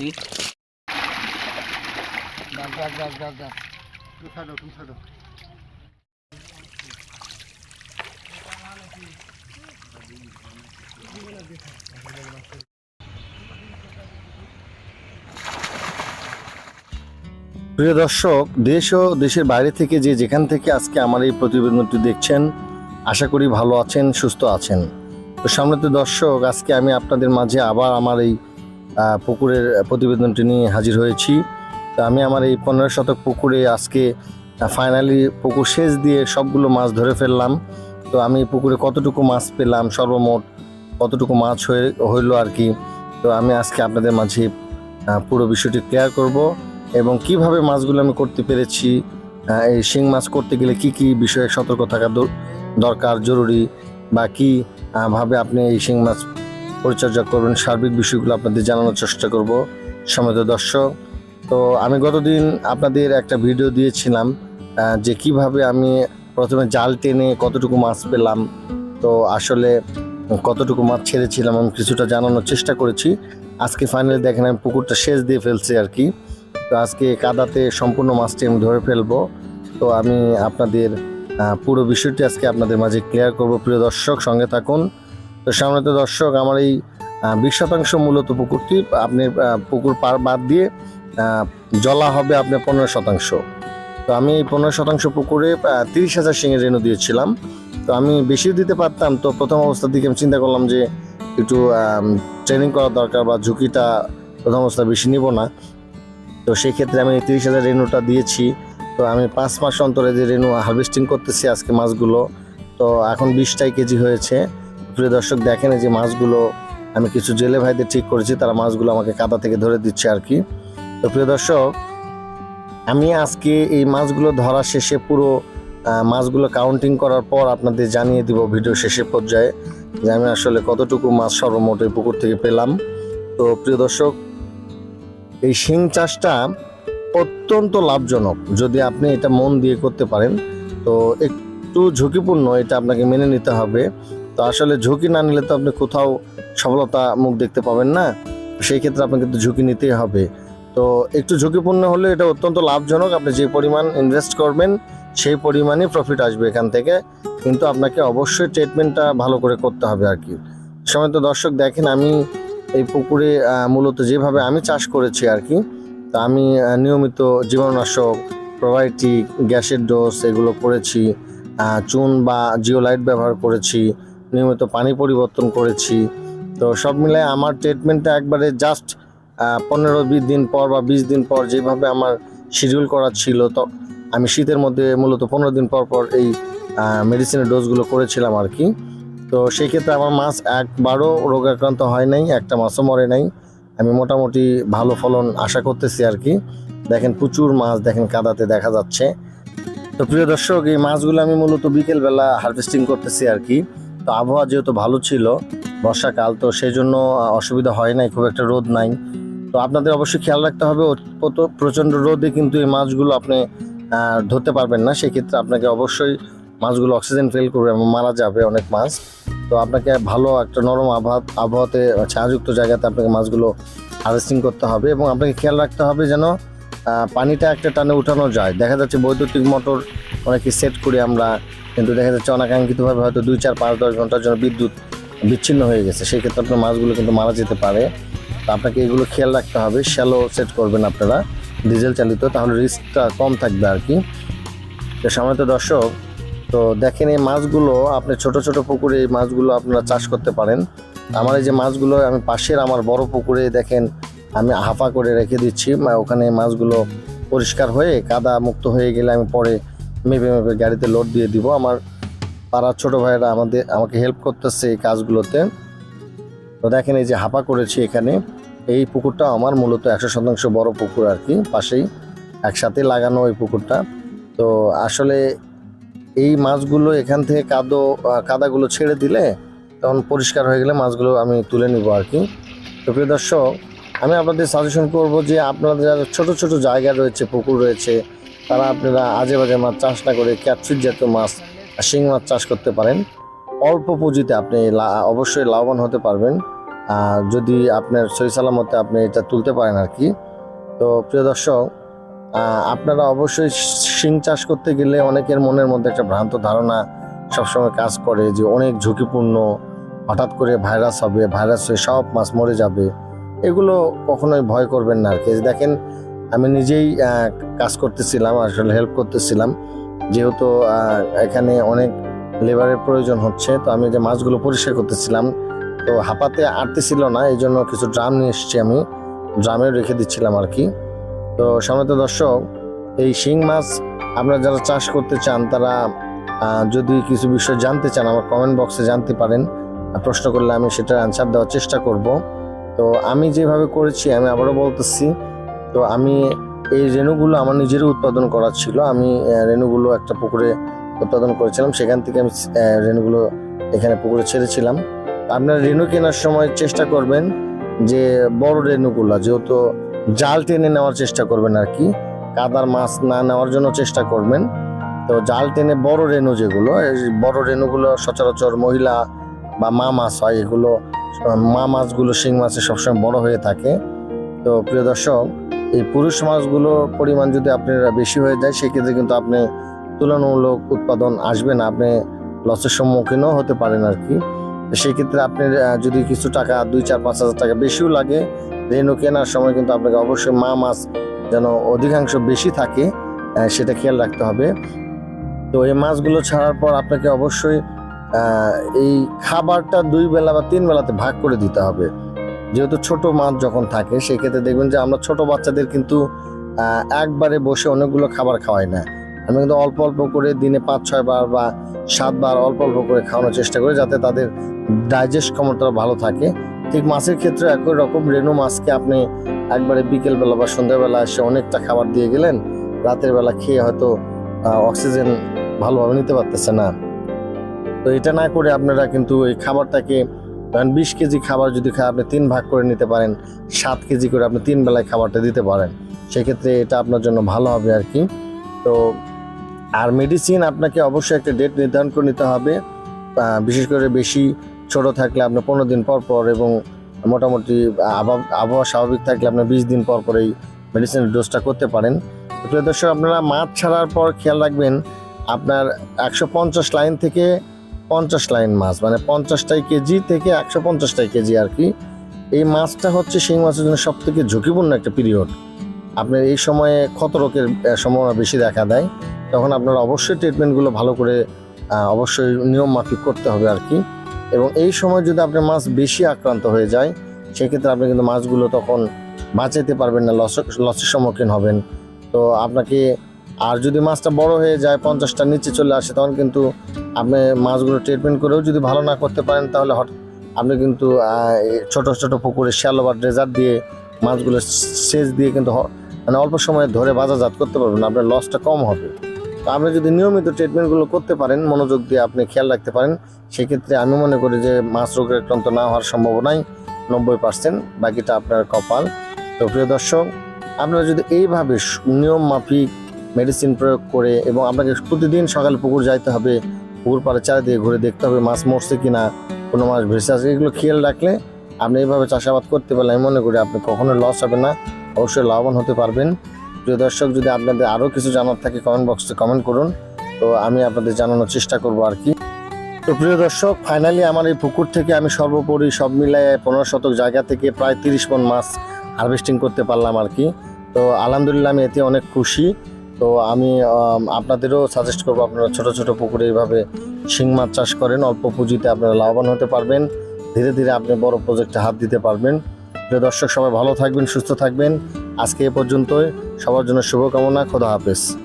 এই দাগ দাগ দাগ দাগ দাগ তুমি ছাড়ো তুমি ছাড়ো প্রিয় দর্শক দেশ ও দেশের বাইরে থেকে যে যেখান থেকে আজকে আমার এই প্রতিবেদনটি দেখছেন আশা করি ভালো আছেন সুস্থ আছেন। তো সম্মানিত দর্শক আজকে আমি আপনাদের মাঝে আবার আমার এই পুকুরের প্রতিবেদনটি নিয়ে হাজির হয়েছি। তো আমি আমার এই পনেরো শতক পুকুরে আজকে ফাইনালি পুকুর শেষ দিয়ে সবগুলো মাছ ধরে ফেললাম। তো আমি পুকুরে কতটুকু মাছ পেলাম সর্বমোট কতটুকু মাছ হয়ে হইল আর কি তো আমি আজকে আপনাদের মাঝে পুরো বিষয়টি ক্লিয়ার করব এবং কীভাবে মাছগুলো আমি করতে পেরেছি এই শিং মাছ করতে গেলে কি কি বিষয়ে সতর্ক থাকা দর- দরকার জরুরি বা কি আহ, ভাবে আপনি এই শিং মাছ পরিচর্যা করবেন সার্বিক বিষয়গুলো আপনাদের জানানোর চেষ্টা করব। সমিত দর্শক, তো আমি গতদিন আপনাদের একটা ভিডিও দিয়েছিলাম যে কীভাবে আমি প্রথমে জাল টেনে কতটুকু মাছ পেলাম, তো আসলে কতটুকু মাছ ছেড়েছিলাম আমি কিছুটা জানানোর চেষ্টা করেছি। আজকে ফাইনালি দেখেন আমি পুকুরটা শেষ দিয়ে ফেলছি আর কি। তো আজকে কাদাতে সম্পূর্ণ মাছটি আমি ধরে ফেলব। তো আমি আপনাদের পুরো বিষয়টি আজকে আপনাদের মাঝে ক্লিয়ার করব। প্রিয় দর্শক, সঙ্গে থাকুন। তো সামনে তো দর্শক, আমার এই বিশ শতাংশ মূলত পুকুরটি আপনি পুকুর পার বাদ দিয়ে জলা হবে আপনার পনেরো শতাংশ। তো আমি এই পনেরো শতাংশ পুকুরে তিরিশ হাজার শিঙের রেণু দিয়েছিলাম। তো আমি বেশি দিতে পারতাম, তো প্রথম অবস্থার দিকে আমি চিন্তা করলাম যে, একটু ট্রেনিং করা দরকার বা ঝুঁকিটা প্রথম অবস্থা বেশি নিব না। তো সেই ক্ষেত্রে আমি তিরিশ হাজার রেনুটা দিয়েছি। তো আমি পাঁচ মাস অন্তরে যে রেনু হারভেস্টিং করতেছি আজকে মাছগুলো, তো এখন বিশটাই কেজি হয়েছে। প্রিয় দর্শক, দেখেন যে মাছগুলো আমি কিছু জেলে ভাইদের ঠিক করেছি, তারা মাছগুলো আমাকে কাদা থেকে ধরে দিচ্ছে আর কি। তো প্রিয় দর্শক, আমি আজকে এই মাছগুলো ধরা শেষে পুরো মাছগুলো কাউন্টিং করার পর আপনাদের জানিয়ে দিব ভিডিও শেষের পর্যায়ে যে আমি আসলে কতটুকু মাছ সর্বমোট এই পুকুর থেকে পেলাম। তো প্রিয় দর্শক, এই শিং চাষটা অত্যন্ত লাভজনক, যদি আপনি এটা মন দিয়ে করতে পারেন। তো একটু ঝুঁকিপূর্ণ, এটা আপনাকে মেনে নিতে হবে। তো আসলে ঝুঁকি না নিলে তো আপনি কোথাও সফলতা মুখ দেখতে পাবেন না। সেই ক্ষেত্রে আপনাকে কিন্তু ঝুঁকি নিতেই হবে। তো একটু ঝুঁকিপূর্ণ হলে এটা অত্যন্ত লাভজনক। আপনি যে পরিমাণ ইনভেস্ট করবেন, সেই পরিমাণই প্রফিট আসবে এখান থেকে। কিন্তু আপনাকে অবশ্যই ট্রিটমেন্টটা ভালো করে করতে হবে আর কি। সময় তো দর্শক দেখেন, আমি এই পুকুরে মূলত যেভাবে আমি চাষ করেছি আর কি, তা আমি নিয়মিত জীবাণুনাশক প্রোবায়োটিক গ্যাসের ডোজ এগুলো করেছি চুন বা জিওলাইট ব্যবহার করেছি নিয়মিত পানি পরিবর্তন করেছি। তো সব মিলে আমার ট্রিটমেন্টটা একবারে জাস্ট পনেরো বিশ দিন পর বা বিশ দিন পর যেভাবে আমার শিডিউল করা ছিল, তো আমি শীতের মধ্যে মূলত পনেরো দিন পর পর এই মেডিসিনের ডোজগুলো করেছিলাম আর কি। তো সেই ক্ষেত্রে আমার মাছ একবারও রোগাক্রান্ত হয় নাই, একটা মাছও মরে নাই। আমি মোটামুটি ভালো ফলন আশা করতেছি আর কি। দেখেন প্রচুর মাছ, দেখেন কাদাতে দেখা যাচ্ছে। তো প্রিয় দর্শক, এই মাছগুলো আমি মূলত বিকেলবেলা হারভেস্টিং করতেছি আর কি। তো আবহাওয়া যেহেতু ভালো ছিল, বর্ষাকাল, তো সেই জন্য অসুবিধা হয় নাই, খুব একটা রোদ নাই। তো আপনাদের অবশ্যই খেয়াল রাখতে হবে প্রচণ্ড রোদে কিন্তু এই মাছগুলো আপনি ধরতে পারবেন না। সেক্ষেত্রে আপনাকে অবশ্যই মাছগুলো অক্সিজেন ফেল করবে এবং মারা যাবে অনেক মাছ। তো আপনাকে ভালো একটা নরম আবহাওয়া আবহাওয়াতে ছায়াযুক্ত জায়গাতে আপনাকে মাছগুলো হার্ভেস্টিং করতে হবে এবং আপনাকে খেয়াল রাখতে হবে যেন পানিটা একটা টানে উঠানো যায়। দেখা যাচ্ছে বৈদ্যুতিক মোটর অনেকে সেট করি আমরা, কিন্তু দেখা যাচ্ছে অনাকাঙ্ক্ষিতভাবে হয়তো দুই চার পাঁচ দশ ঘণ্টার জন্য বিদ্যুৎ বিচ্ছিন্ন হয়ে গেছে। সেই ক্ষেত্রে আপনার মাছগুলো কিন্তু মারা যেতে পারে। তো আপনাকে এগুলো খেয়াল রাখতে হবে। শ্যালো সেট করবেন আপনারা ডিজেল চালিত, তাহলে রিস্কটা কম থাকবে আর কি। তো সামনে দর্শক, তো দেখেন এই মাছগুলো, আপনি ছোট ছোট পুকুরে এই মাছগুলো আপনারা চাষ করতে পারেন। আমার এই যে মাছগুলো, আমি পাশের আমার বড় পুকুরে দেখেন আমি হাফা করে রেখে দিচ্ছি ওখানে মাছগুলো পরিষ্কার হয়ে কাদা মুক্ত হয়ে গেলে আমি পরে মেপে মেপে গাড়িতে লোড দিয়ে দিব। আমার পাড়ার ছোট ভাইয়েরা আমাদের, আমাকে হেল্প করতেছে এই কাজগুলোতে। তো দেখেন এই যে হাফা করেছি এখানে, এই পুকুরটা আমার মূলত একশো শতাংশ বড় পুকুর আর কি, পাশেই একসাথে লাগানো ওই পুকুরটা। তো আসলে এই মাছগুলো এখান থেকে কাদো কাদাগুলো ছেড়ে দিলে তখন পরিষ্কার হয়ে গেলে মাছগুলো আমি তুলে নিব আর কি। তো প্রিয় দর্শক আমি আপনাদের সাজেশন করব যে আপনাদের যারা ছোট ছোট জায়গা রয়েছে, পুকুর রয়েছে, তারা আপনারা আজে বাজে মাছ চাষ না করে ক্যাটফিট জাতীয় মাছ শিং মাছ চাষ করতে পারেন। অল্প পুঁজিতে আপনি অবশ্যই লাভবান হতে পারবেন। যদি আপনার সহি সালামতে আপনি এটা তুলতে পারেন আর কি। তো প্রিয় দর্শক আপনারা অবশ্যই শিং চাষ করতে গেলে অনেকের মনের মধ্যে একটা ভ্রান্ত ধারণা সবসময় কাজ করে যে অনেক ঝুঁকিপূর্ণ, হঠাৎ করে ভাইরাস হবে, ভাইরাস হয়ে সব মাছ মরে যাবে। এগুলো কখনোই ভয় করবেন না আর কি। দেখেন, আমি নিজেই কাজ করতেছিলাম, আসলে হেল্প করতেছিলাম। যেহেতু এখানে অনেক লেবারের প্রয়োজন হচ্ছে, তো আমি যে মাছগুলো পরিষ্কার করতেছিলাম, তো হাঁপাতে আটতেছিল না, এই জন্য কিছু ড্রাম নিয়ে এসেছি আমি। ড্রামে রেখে দিচ্ছিলাম আর কি। তো সামনে দর্শক, এই শিং মাছ আপনারা যারা চাষ করতে চান, তারা যদি কিছু বিষয় জানতে চান, আমার কমেন্ট বক্সে জানতে পারেন। প্রশ্ন করলে আমি সেটার অ্যান্সার দেওয়ার চেষ্টা করব। তো আমি যেভাবে করেছি, আমি আবারও বলতেছি, তো আমি এই রেণুগুলো আমার নিজেরই উৎপাদন করা ছিল। আমি রেণুগুলো একটা পুকুরে উৎপাদন করেছিলাম। সেখান থেকে আমি রেণুগুলো এখানে পুকুরে ছেড়েছিলাম। আপনার রেণু কেনার সময় চেষ্টা করবেন যে বড় রেণুগুলো, যেহেতু জাল টেনে নেওয়ার চেষ্টা করবেন আর কি, কাদার মাছ না নেওয়ার জন্য চেষ্টা করবেন। তো জাল টেনে বড় রেণু যেগুলো বড় রেণুগুলো সচরাচর মহিলা বা মা মাছ হয়, এগুলো মা মাছগুলো শিং মাছে সবসময় বড় হয়ে থাকে। তো প্রিয় দর্শক, এই পুরুষ মাছগুলোর পরিমাণ যদি আপনার বেশি হয়ে যায়, সেক্ষেত্রে কিন্তু আপনি তুলনামূলক উৎপাদন আসবে না, আপনি লসের সম্মুখীনও হতে পারেন আর কি তো সেই ক্ষেত্রে আপনি যদি কিছু টাকা দুই, চার, পাঁচ হাজার টাকা বেশিও লাগে রেনু কেনার সময় কিন্তু আপনাকে অবশ্যই মা মাছ যেন অধিকাংশ বেশি থাকে সেটা খেয়াল রাখতে হবে। তো এই মাছগুলো ছাড়ার পর আপনাকে অবশ্যই এই খাবারটা দুই বেলা বা তিন বেলাতে ভাগ করে দিতে হবে। যেহেতু ছোট মাছ যখন থাকে, সেক্ষেত্রে দেখবেন যে আমরা ছোট বাচ্চাদের কিন্তু একবারে বসে অনেকগুলো খাবার খাওয়াই না। আমি কিন্তু অল্প অল্প করে দিনে পাঁচ, ছয় বার বা সাতবার অল্প অল্প করে খাওয়ানোর চেষ্টা করি যাতে তাদের ডাইজেস্ট ক্ষমতা ভালো থাকে। ঠিক মাছের ক্ষেত্রে একই রকম রেনু মাছকে আপনি একবারে বিকেলবেলা বা সন্ধ্যাবেলা এসে অনেকটা খাবার দিয়ে গেলেন, রাতের বেলা খেয়ে হয়তো অক্সিজেন ভালোভাবে নিতে পারতেছে না। তো এটা না করে আপনারা কিন্তু এই খাবারটাকে ধরেন বিশ কেজি খাবার যদি খায় আপনি তিন ভাগ করে নিতে পারেন, সাত কেজি করে আপনি তিন বেলায় খাবারটা দিতে পারেন। সেক্ষেত্রে এটা আপনার জন্য ভালো হবে আর কি। তো আর মেডিসিন আপনাকে অবশ্যই একটা ডেট নির্ধারণ করে নিতে হবে। বিশেষ করে বেশি ছোট থাকলে আপনি পনেরো দিন পর পর এবং মোটামুটি আবহাওয়া স্বাভাবিক থাকলে আপনি বিশ দিন পর পর এই মেডিসিনের ডোজটা করতে পারেন। প্রিয় দর্শক, আপনারা মাছ ছাড়ার পর খেয়াল রাখবেন, আপনার একশো পঞ্চাশ লাইন থেকে পঞ্চাশ লাইন মাছ মানে পঞ্চাশটাই কেজি থেকে একশো পঞ্চাশটাই কেজি আর কি। এই মাছটা হচ্ছে সেই মাছের জন্য সব থেকে ঝুঁকিপূর্ণ একটা পিরিয়ড। আপনার এই সময়ে ক্ষত রোগের সম্ভাবনা বেশি দেখা দেয়। তখন আপনার অবশ্যই ট্রিটমেন্টগুলো ভালো করে অবশ্যই নিয়ম মাফিক করতে হবে আর কি। এবং এই সময় যদি আপনার মাছ বেশি আক্রান্ত হয়ে যায়, সেক্ষেত্রে আপনি কিন্তু মাছগুলো তখন বাঁচাইতে পারবেন না, লস, লসের সম্মুখীন হবেন। তো আপনাকে আর যদি মাছটা বড় হয়ে যায় পঞ্চাশটার নিচে চলে আসে, তখন কিন্তু আপনি মাছগুলো ট্রিটমেন্ট করেও যদি ভালো না করতে পারেন, তাহলে হঠাৎ আপনি কিন্তু ছোট ছোট পুকুরে শ্যালো বা ড্রেজার দিয়ে মাছগুলো সেচ দিয়ে কিন্তু মানে অল্প সময়ে ধরে বাজারজাত করতে পারবেন, আপনার লসটা কম হবে। তো আপনি যদি নিয়মিত ট্রিটমেন্টগুলো করতে পারেন, মনোযোগ দিয়ে আপনি খেয়াল রাখতে পারেন, সেক্ষেত্রে আমি মনে করি যে মাছ রোগের আক্রান্ত না হওয়ার সম্ভাবনাই নব্বই পার্সেন্ট বাকিটা আপনার কপাল। তো প্রিয় দর্শক, আপনারা যদি এইভাবে নিয়ম মাফিক মেডিসিন প্রয়োগ করে এবং আপনাকে প্রতিদিন সকালে পুকুর যাইতে হবে। পুকুর পাড়ে চারিদিকে ঘুরে দেখতে হবে মাছ মরছে কি না কোনো মাছ ভেসে আছে এগুলো খেয়াল রাখলে আপনি এইভাবে চাষাবাদ করতে পারলে, আমি মনে করি আপনি কখনোই লস হবে না, অবশ্যই লাভবান হতে পারবেন। প্রিয় দর্শক, যদি আপনাদের আরও কিছু জানার থাকে কমেন্ট বক্সে কমেন্ট করুন। তো আমি আপনাদের জানানোর চেষ্টা করব আর কি। তো প্রিয় দর্শক ফাইনালি আমার এই পুকুর থেকে আমি সর্বোপরি সব মিলিয়ে পনেরো শতক জায়গা থেকে প্রায় তিরিশ মন মাছ হারভেস্টিং করতে পারলাম আর কি। তো আলহামদুলিল্লাহ আমি এতে অনেক খুশি। তো আমি আপনাদেরও সাজেস্ট করব আপনারা ছোট ছোট পুকুরে এইভাবে শিং মাছ চাষ করেন। অল্প পুঁজিতে আপনারা লাভবান হতে পারবেন। ধীরে ধীরে আপনি বড় প্রজেক্টে হাত দিতে পারবেন। প্রিয় দর্শক, সবাই ভালো থাকবেন, সুস্থ থাকবেন। আজকে এ পর্যন্তই। সবার জন্য শুভকামনা। খোদা হাফেজ।